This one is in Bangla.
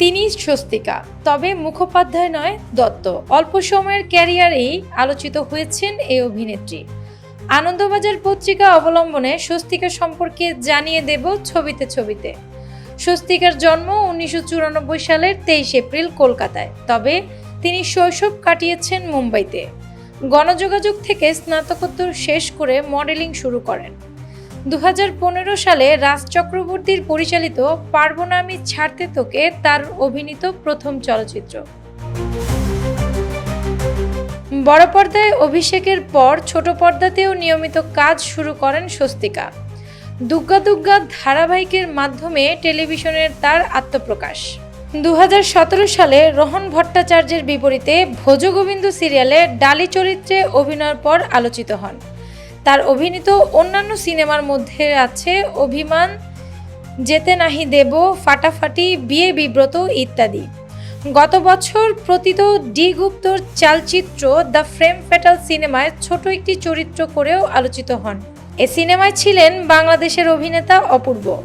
তিনি স্বস্তিকা, তবে মুখোপাধ্যায় নয়, দত্ত। অল্প সময়ের ক্যারিয়ারেই আলোচিত হয়েছেন এই অভিনেত্রী। আনন্দবাজার পত্রিকা অবলম্বনে স্বস্তিকা সম্পর্কে জানিয়ে দেব ছবিতে ছবিতে। স্বস্তিকার জন্ম উনিশশো চুরানব্বই সালের তেইশ এপ্রিল কলকাতায়, তবে তিনি শৈশব কাটিয়েছেন মুম্বাইতে। গণযোগাযোগ থেকে স্নাতকোত্তর শেষ করে মডেলিং শুরু করেন। দু হাজার পনেরো সালে রাজ চক্রবর্তীর পরিচালিত পারব না আমি ছাড়তে তোকে তার অভিনীত প্রথম চলচ্চিত্র। বড় পর্দায় অভিষেকের পর ছোট পর্দাতেও নিয়মিত কাজ শুরু করেন স্বস্তিকা। দুগ্গা দুগ্গা ধারাবাহিকের মাধ্যমে টেলিভিশনের তার আত্মপ্রকাশ। দুহাজার সতেরো সালে রোহন ভট্টাচার্যের বিপরীতে ভোজগোবিন্দ সিরিয়ালে ডালি চরিত্রে অভিনয়ের পর আলোচিত হন। তার অভিনীত অন্যান্য সিনেমার মধ্যে আছে অভিমান, যেতে নাহি দেব, ফাটাফাটি, বিয়ে বিব্রত ইত্যাদি। গত বছর প্রতীত ডি গুপ্তর চালচিত্র দ্য ফ্রেম ফ্যাটাল সিনেমায় ছোট একটি চরিত্র করেও আলোচিত হন। এ সিনেমায় ছিলেন বাংলাদেশের অভিনেতা অপূর্ব।